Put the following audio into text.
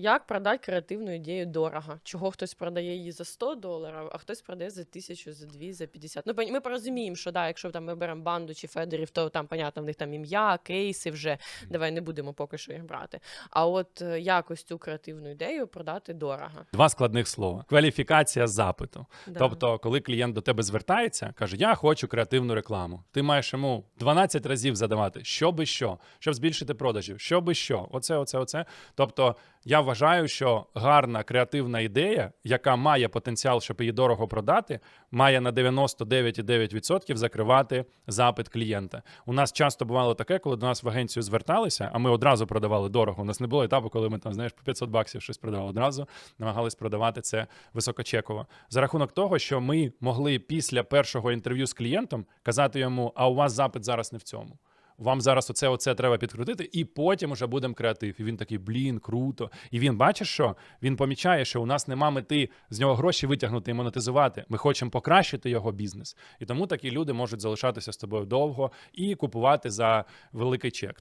Як продати креативну ідею дорого? Чого хтось продає її за 100 доларів, а хтось продає за 1000, за 2, за 50. Ну, ми порозуміємо, що да, якщо там ми беремо банду чи федерів, то там, понятно, в них там ім'я, кейси вже. Давай не будемо поки що їх брати. А от е, якось цю креативну ідею продати дорого. Два складних слова: кваліфікація запиту. Да. Тобто, коли клієнт до тебе звертається, каже: Я хочу креативну рекламу. Ти маєш йому 12 разів задавати, що би що, щоб збільшити продажів, що би що, оце, оце, оце. Тобто, я вважаю, що гарна креативна ідея, яка має потенціал, щоб її дорого продати, має на 99,9% закривати запит клієнта. У нас часто бувало таке, коли до нас в агенцію зверталися, а ми одразу продавали дорого. У нас не було етапу, коли ми там знаєш по 500 баксів щось продавали. Одразу намагались продавати це високочеково. За рахунок того, що ми могли після першого інтерв'ю з клієнтом казати йому: а у вас запит зараз не в цьому. Вам зараз оце, оце треба підкрутити, і потім уже будемо креатив. І він такий, блін, круто. І він бачить, що він помічає, що у нас нема мети з нього гроші витягнути і монетизувати. Ми хочемо покращити його бізнес. І тому такі люди можуть залишатися з тобою довго і купувати за великий чек.